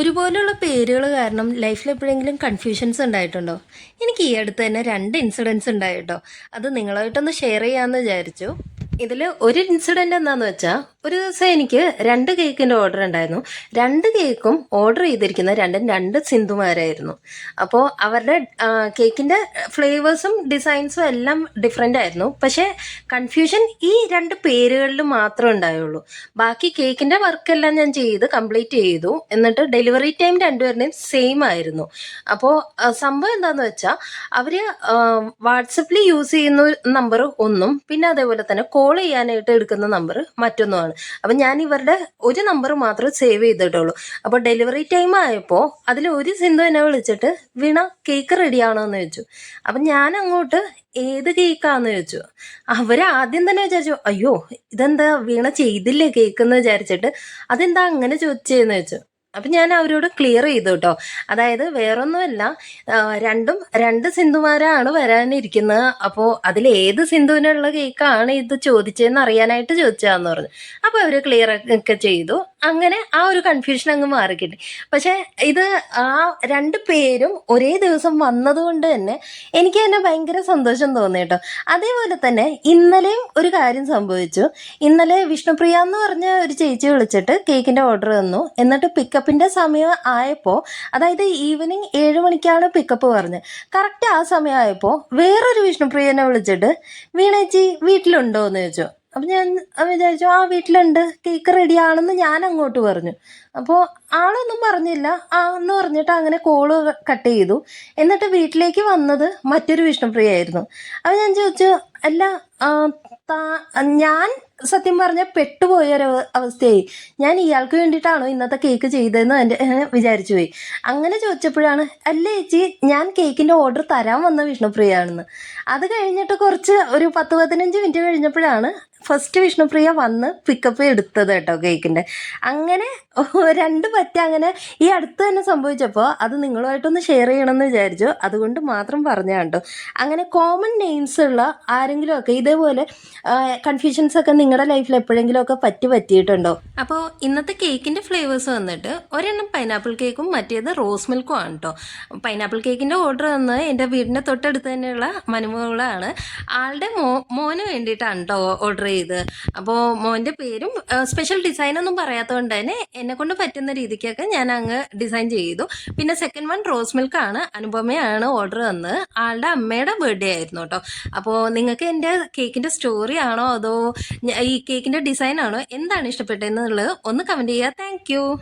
ഒരുപോലുള്ള പേരുകൾ കാരണം ലൈഫിൽ എപ്പോഴെങ്കിലും കൺഫ്യൂഷൻസ് ഉണ്ടായിട്ടുണ്ടോ? എനിക്ക് ഈ അടുത്ത് തന്നെ രണ്ട് ഇൻസിഡൻസ് ഉണ്ടായിട്ടോ അത് നിങ്ങളായിട്ടൊന്ന് ഷെയർ ചെയ്യാമെന്ന് വിചാരിച്ചു. ഇതിൽ ഒരു ഇൻസിഡന്റ് എന്താണെന്ന് വെച്ചാൽ ഒരു ദിവസം എനിക്ക് രണ്ട് കേക്കിന്റെ ഓർഡർ ഉണ്ടായിരുന്നു. രണ്ട് കേക്കും ഓർഡർ ചെയ്തിരിക്കുന്ന രണ്ടും രണ്ട് സിന്ധുമാരായിരുന്നു. അപ്പോൾ അവരുടെ കേക്കിന്റെ ഫ്ലേവേഴ്സും ഡിസൈൻസും എല്ലാം ഡിഫറെന്റ് ആയിരുന്നു. പക്ഷേ കൺഫ്യൂഷൻ ഈ രണ്ട് പേരുകളിൽ മാത്രമേ ഉണ്ടായുള്ളൂ. ബാക്കി കേക്കിന്റെ വർക്കെല്ലാം ഞാൻ ചെയ്ത് കംപ്ലീറ്റ് ചെയ്തു. എന്നിട്ട് ഡെലിവറി ടൈം രണ്ടുപേരുടെയും സെയിം ആയിരുന്നു. അപ്പോൾ സംഭവം എന്താണെന്ന് വെച്ചാൽ അവർ വാട്സപ്പിൽ യൂസ് ചെയ്യുന്ന നമ്പർ ഒന്നും പിന്നെ അതേപോലെ തന്നെ കോൾ ചെയ്യാനായിട്ട് എടുക്കുന്ന നമ്പർ മറ്റൊന്നുമാണ്. അപ്പം ഞാൻ ഇവരുടെ ഒരു നമ്പർ മാത്രമേ സേവ് ചെയ്തിട്ടുള്ളൂ. അപ്പോൾ ഡെലിവറി ടൈം ആയപ്പോൾ അതിൽ ഒരു സിന്ധു എന്നെ വിളിച്ചിട്ട് വീണ കേക്ക് റെഡിയാണോ എന്ന് ചോദിച്ചു. അപ്പം ഞാൻ അങ്ങോട്ട് ഏത് കേക്കാന്ന് ചോദിച്ചു. അവർ ആദ്യം തന്നെ വിചാരിച്ചു അയ്യോ ഇതെന്താ വീണ ചെയ്തില്ലേ കേക്ക് എന്ന് വിചാരിച്ചിട്ട്. അതെന്താ അങ്ങനെ ചോദിച്ചതെന്ന് ചോദിച്ചു. അപ്പം ഞാൻ അവരോട് ക്ലിയർ ചെയ്തു കേട്ടോ അതായത് വേറൊന്നുമല്ല രണ്ടും രണ്ട് സിന്ധുമാരാണ് വരാനിരിക്കുന്നത്. അപ്പോൾ അതിൽ ഏത് സിന്ധുവിനുള്ള കേക്കാണ് ഇത് ചോദിച്ചതെന്ന് അറിയാനായിട്ട് ചോദിച്ചതാന്ന് പറഞ്ഞു. അപ്പോൾ അവർ ക്ലിയർ ഒക്കെ ചെയ്തു. അങ്ങനെ ആ ഒരു കൺഫ്യൂഷൻ അങ്ങ് മാറിക്കിട്ടി. പക്ഷെ ഇത് ആ രണ്ട് പേരും ഒരേ ദിവസം വന്നതുകൊണ്ട് തന്നെ എനിക്ക് തന്നെ ഭയങ്കര സന്തോഷം തോന്നി കേട്ടോ. അതേപോലെ തന്നെ ഇന്നലെയും ഒരു കാര്യം സംഭവിച്ചു. ഇന്നലെ വിഷ്ണുപ്രിയ എന്ന് പറഞ്ഞ ഒരു ചേച്ചി വിളിച്ചിട്ട് കേക്കിന്റെ ഓർഡർ തന്നു. എന്നിട്ട് പിക്കപ്പിന്റെ സമയം ആയപ്പോൾ അതായത് ഈവനിങ് ഏഴ് മണിക്കാണ് പിക്കപ്പ് പറഞ്ഞത് കറക്റ്റ് ആ സമയം ആയപ്പോൾ വേറൊരു വിഷ്ണുപ്രിയനെ വിളിച്ചിട്ട് വീണേച്ചി വീട്ടിലുണ്ടോ എന്ന് ചോദിച്ചു. അപ്പം ഞാൻ വിചാരിച്ചു ആ വീട്ടിലുണ്ട്. കേക്ക് റെഡി ആണെന്ന് ഞാൻ അങ്ങോട്ട് പറഞ്ഞു. അപ്പോൾ ആളൊന്നും പറഞ്ഞില്ല. ആ എന്ന് പറഞ്ഞിട്ട് അങ്ങനെ കോൾ കട്ട് ചെയ്തു. എന്നിട്ട് വീട്ടിലേക്ക് വന്നത് മറ്റൊരു വിഷ്ണുപ്രിയ ആയിരുന്നു. അപ്പം ഞാൻ ചോദിച്ചു അല്ല ഞാൻ സത്യം പറഞ്ഞ പെട്ടുപോയ ഒരു അവസ്ഥയായി. ഞാൻ ഇയാൾക്ക് വേണ്ടിയിട്ടാണോ ഇന്നത്തെ കേക്ക് ചെയ്തതെന്ന് എന്റെ വിചാരിച്ചു പോയി. അങ്ങനെ ചോദിച്ചപ്പോഴാണ് അല്ല ചേച്ചി ഞാൻ കേക്കിന്റെ ഓർഡർ തരാൻ വന്ന വിഷ്ണുപ്രിയയാണെന്ന്. അത് കഴിഞ്ഞിട്ട് കുറച്ച് ഒരു പത്ത് പതിനഞ്ച് മിനിറ്റ് കഴിഞ്ഞപ്പോഴാണ് ഫസ്റ്റ് വിഷ്ണുപ്രിയ വന്ന് പിക്കപ്പ് എടുത്തത് കേട്ടോ കേക്കിന്റെ അങ്ങനെ രണ്ട് പറ്റ അങ്ങനെ ഈ അടുത്ത് തന്നെ സംഭവിച്ചപ്പോൾ അത് നിങ്ങളുമായിട്ടൊന്ന് ഷെയർ ചെയ്യണമെന്ന് വിചാരിച്ചു. അതുകൊണ്ട് മാത്രം പറഞ്ഞ അങ്ങനെ കോമൺ നെയിംസ് ഉള്ള ആരെങ്കിലും ഒക്കെ ഇതേപോലെ കൺഫ്യൂഷൻസ് ഒക്കെ നിങ്ങളുടെ ലൈഫിൽ എപ്പോഴെങ്കിലും ഒക്കെ പറ്റി പറ്റിയിട്ടുണ്ടോ? അപ്പോൾ ഇന്നത്തെ കേക്കിന്റെ ഫ്ലേവേഴ്സ് വന്നിട്ട് ഒരെണ്ണം പൈനാപ്പിൾ കേക്കും മറ്റേത് റോസ് മിൽക്കും ആണ് കേട്ടോ പൈനാപ്പിൾ കേക്കിന്റെ ഓർഡർ വന്ന് എന്റെ വീടിന്റെ തൊട്ടടുത്ത് തന്നെയുള്ള മനുമകളാണ് ആളുടെ മോ മോന് വേണ്ടിയിട്ടാണ് കേട്ടോ ഓർഡർ ചെയ്ത്. അപ്പോൾ മോന്റെ പേരും സ്പെഷ്യൽ ഡിസൈൻ ഒന്നും പറയാത്തതുകൊണ്ട് തന്നെ എന്നെ കൊണ്ട് പറ്റുന്ന രീതിക്കൊക്കെ ഞാൻ അങ്ങ് ഡിസൈൻ ചെയ്തു. പിന്നെ സെക്കൻഡ് വൺ റോസ് മിൽക്കാണ് അനുപമയാണ് ഓർഡർ തന്നത് ആളുടെ അമ്മയുടെ ബർത്ത്ഡേ ആയിരുന്നു കേട്ടോ അപ്പോൾ നിങ്ങൾക്ക് എന്റെ കേക്കിന്റെ സ്റ്റോറി ആണോ അതോ ഈ കേക്കിന്റെ ഡിസൈൻ ആണോ? എന്താണ് ഇഷ്ടപ്പെട്ടതെന്നുള്ളത് ഒന്ന് കമന്റ് ചെയ്യുക. താങ്ക്